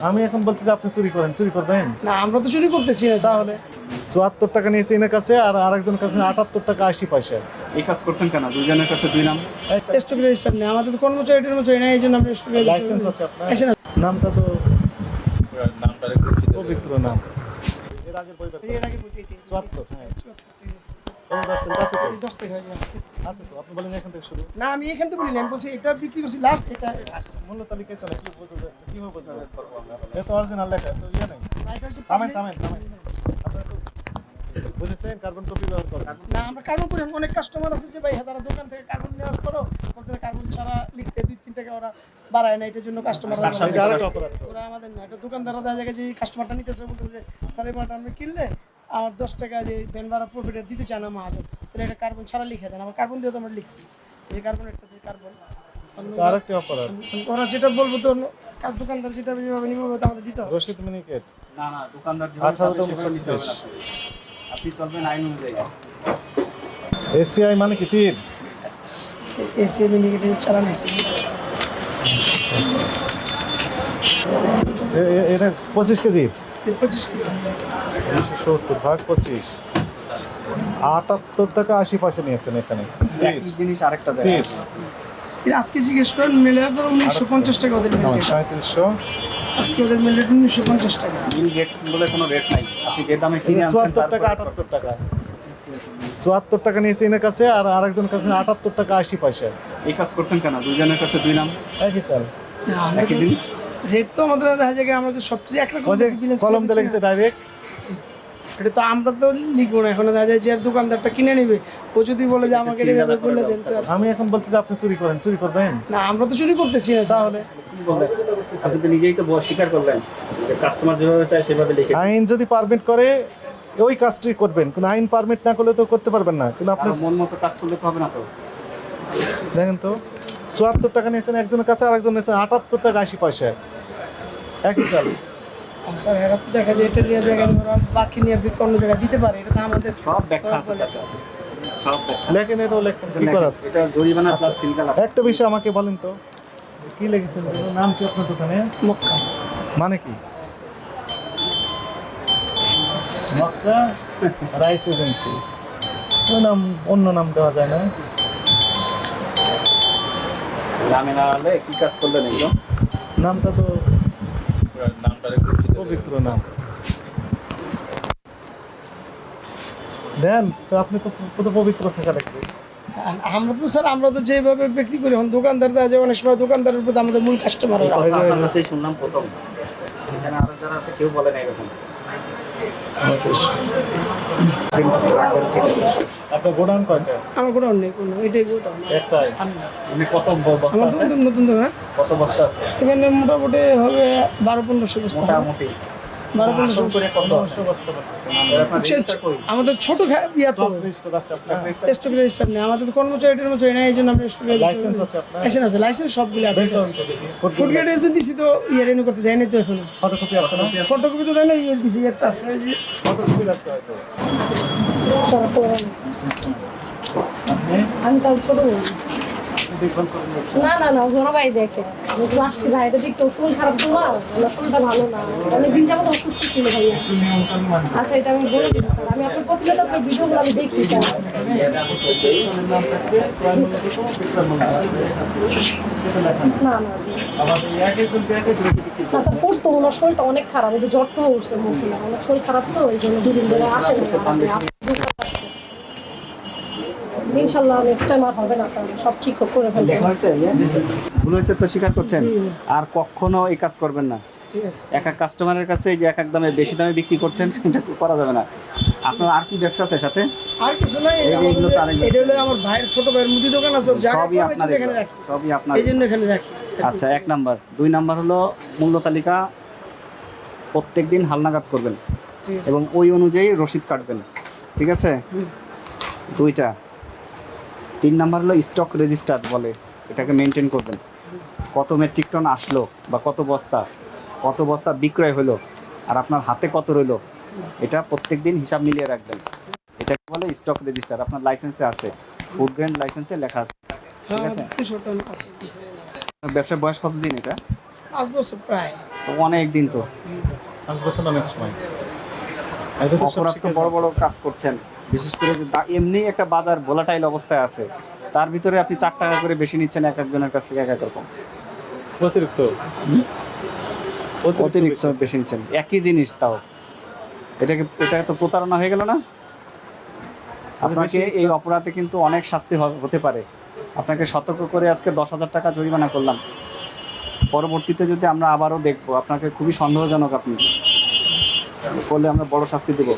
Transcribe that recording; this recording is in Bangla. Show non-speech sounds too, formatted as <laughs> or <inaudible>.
আমি এখন বলতে যে আপনি চুরি করেন চুরি করবেন? না আমরা তো চুরি করতেছি না তাহলে। চুয়াত্তর টাকা নিয়েছে এনার কাছে আর আরেকজনের কাছে আটাত্তর টাকা আশি পয়সা। এই কাজ করছেন কেন? দুজনের কাছে দুই নাম? স্টক রেজিস্টার নেই আমাদের তো কর্মচারী টর্মচারী নেই এই জন্য আমরা স্টক লাইসেন্স আছে আপনার? আছে না। নামটা তো পবিত্র নাম। এর আগের বইটা? এর আগে বলতে এটাই। চুয়াত্তর হ্যাঁ। না আমি এখান থেকে বলি না, আমি বলছি এটা বিক্রি করছি লাস্ট এটা মূল্য তালিকায় চলে কি বলতে চাই- কীভাবে বলতে চাই? অরিজিনাল লেখা তো ইয়ে নেই। না, এটা হচ্ছে থামেন থামেন। থামেন বুঝেছেন কার্বন কপি ব্যবহার করেন। না আমরা কার্বন করি। অনেক কাস্টমার আছে যে ভাই হ্যাঁ তারা দোকান থেকে কার্বন নেওয়ার পরও বলছে কার্বন ছাড়া লিখতে দুই তিন টাকা ওরা বাড়ায় না এটার জন্য কাস্টমার তো। ওরা আমাদের না এটা দোকানদাররা দেখা যায় যে কাস্টমারটা নিতেছে বলতেছে স্যার কিনলে আমার দশ টাকা যে দেন বাড়া প্রফিটে দিতে চায় না মাহাজন তাহলে এটা কার্বন ছাড়া লিখে দেন আমার কার্বন দিয়ে তো আমরা লিখছি। এই কার্বন একটা যে কার্বন তো আরেকটা অপরাধ। ওরা যেটা বলব তো কার দোকানদার যেটা যেভাবে নিবে আমাদের দিতে হবে। রশিদ মিনিকেট। না না দোকানদার যেভাবে চাবে সেভাবে নিতে হবে আপনি চলবেন আইন অনুযায়ী। এসিআই মানে কি তীর এসি মিনিকেটে চালান এসি এ- এ- এটা পঁচিশ কেজির সত্তর ভাগ পঁচিশ। আটাত্তর টাকা আশি পয়সা নিয়েছেন এখানে। জিনিস আরেকটা আজকে জিজ্ঞেস করেন মেলে উনিশশো পঞ্চাশ টাকা ওদের সাঁত্রিশশো। আজকে ওদের মেলে উনিশশো পঞ্চাশ টাকা। বিল গেট বলে কোনো রেট নাই। আপনি যে দামে কিনে চুয়াত্তর টাকা আটাত্তর টাকা। চুয়াত্তর টাকা নিয়েছে এনার কাছে আর আরেকজনের কাছে আটাত্তর টাকা আশি পয়সা। এই কাজ করছেন কেন? দুজনের কাছে দুই নাম? একই চাল। একই জিনিস? রেট তো আমাদের দেখা যায় আমাদের সবচেয়ে একরকম কলম দিচ্ছি লিখেছে। ডাইরেক্ট এটা তো আমরা তো লিখব না এখন দেখা যায় যে আর দোকানদারটা কিনে নেবে। ও যদি বলে যে আমাকে এটা এভাবে বলে দেন স্যার। আমি এখন বলতে যে আপনি চুরি করেন চুরি করবেন? না আমরা তো চুরি করতেছি না তাহলে আপনি তো নিজেই তো স্বীকার করলেন যে কাস্টমার যেভাবে চায় সেভাবে লিখে আইন যদি পারমিট করে ওই কাজটি করবেন। কিন্তু আইন পারমিট না করলে তো করতে পারবেন না। কিন্তু আপনার মন মতো কাজ করলে তো হবে না তো। দেখেন তো চুয়াত্তর টাকা নিয়েছেন একজনের কাছে আর একজন নিয়েছেন আটাত্তর টাকা আশি পয়সা। একই চাল। স্যার এরা তো দেখা যায় এটা নিয়ে জায়গায় বাকি নিয়ে অন্য জায়গায় দিতে পারে এটা তো আমাদের সব ব্যাখ্যা আছে। বলে স্যার। সব ব্যাখ্যা লেখেন এটাও লেখেন। কি করার? এটা জরিমানা প্লাস সিলকা একটা বিষয় আমাকে বলেন তো। কি নাম কি আপনার দোকানে? মক্কা মানে কি? মক্কা? <laughs> রাইস এজেন্সি নাম অন্য নাম দেওয়া যায় না। না কি কাজ করলেন এগুলো নামটা তো পবিত্র নাম। দেন তো আপনি তো পবিত্র থাকা লাগবে। আমরা তো স্যার আমরা তো যেভাবে বিক্রি করি এখন দোকানদার দেখা যায় অনেক সময় দোকানদারের প্রতি আমাদের মূল কাস্টমার আপনার কাছেই শুনলাম প্রথম। এখানে আরও যারা আছে কেউ বলে না এরকম। আপনার গোডাউন কয়টা? আমার গোডাউন নেই কোনো এটাই গোডাউন। একটাই? এমনি কত বস্তা আছে? নতুন নতুন কত বস্তা আছে? এখানে মোটামুটি হবে বারো পনেরোশো বস্তা। মোটামুটি। আমাদের ছোট নেই। আমাদের কর্মচারী টর্মচারী নেই এই জন্য লাইসেন্স আছে লাইসেন্স লাইসেন্স সবগুলো ফুড গ্রেড দিছি তো ইয়ে রেনু করতে দেয়নি তো এখনও। আছে না? ফটোকপি তো দেয় না ইয়ে দিছি একটা আছে ফটোকপি লাগতে আমি তার ছোট না না না দেখে। আসছি শরীর খারাপ তো না শরীরটা ভালো না। ছিল ভাইয়া। আচ্ছা এটা আমি বলে আমি আপনার দেখি না না না। পড়তো ওনার শরীরটা অনেক খারাপ, এই যে উঠছে মুখে। অনেক শরীর খারাপ তো ওই জন্য দুদিন ধরে আসেন। ইনশাল্লাহ নেক্সট টাইম আর হবে না সব ঠিক করে ফেলব। ইয়ে? ভুল হয়েছে তো স্বীকার করছেন? আর কখনো এই কাজ করবেন না। এক এক কাস্টমারের কাছে যে এক এক দামে বেশি দামে বিক্রি করছেন <laughs> এটা করা যাবে না। আপনার আর কি ব্যবসা আছে সাথে? আর কিছু নাই এগুলো এটা হলো আমার ভাইয়ের ছোট ভাইয়ের মুদি দোকান আছে সবই আপনার সবই আপনার। এই জন্য এখানে রাখি। আচ্ছা এক নাম্বার। দুই নাম্বার হলো মূল্য তালিকা প্রত্যেক দিন হালনাগাদ করবেন এবং ওই অনুযায়ী রসিদ কাটবেন। ঠিক আছে? দুইটা। তিন নাম্বার হলো স্টক রেজিস্টার বলে এটাকে মেনটেন করবেন। কত মেট্রিক টন আসলো বা কত বস্তা কত বস্তা বিক্রয় হলো আর আপনার হাতে কত রইল এটা প্রত্যেক দিন হিসাব মিলিয়ে রাখবেন। এটাকে বলে স্টক রেজিস্টার আপনার লাইসেন্সে আছে। ফুড গ্রেন লাইসেন্সে লেখা আছে। হ্যাঁ আছে। ব্যবসার বয়স কতদিন এটা? পাঁচ বছর প্রায়। অনেক দিন তো। পাঁচ বছর অনেক সময়। তো অপরাধ তো বড় বড় কাজ করছেন। বিশেষ করে এমনি একটা বাজার ভোলাটাইল অবস্থায় আছে তার ভিতরে আপনি চার টাকা করে বেশি নিচ্ছেন এক একজনের কাছ থেকে এক এক রকম। অতিরিক্ত? অতিরিক্ত বেশি। নিচ্ছেন একই জিনিস তাও। এটাকে এটা তো প্রতারণা হয়ে গেল না? আপনাকে এই অপরাধে কিন্তু অনেক শাস্তি হতে পারে। আপনাকে সতর্ক করে আজকে দশ হাজার টাকা জরিমানা করলাম। পরবর্তীতে যদি আমরা আবারও দেখব আপনাকে খুবই সন্দেহজনক আপনি। করলে আমরা বড় শাস্তি দেবো।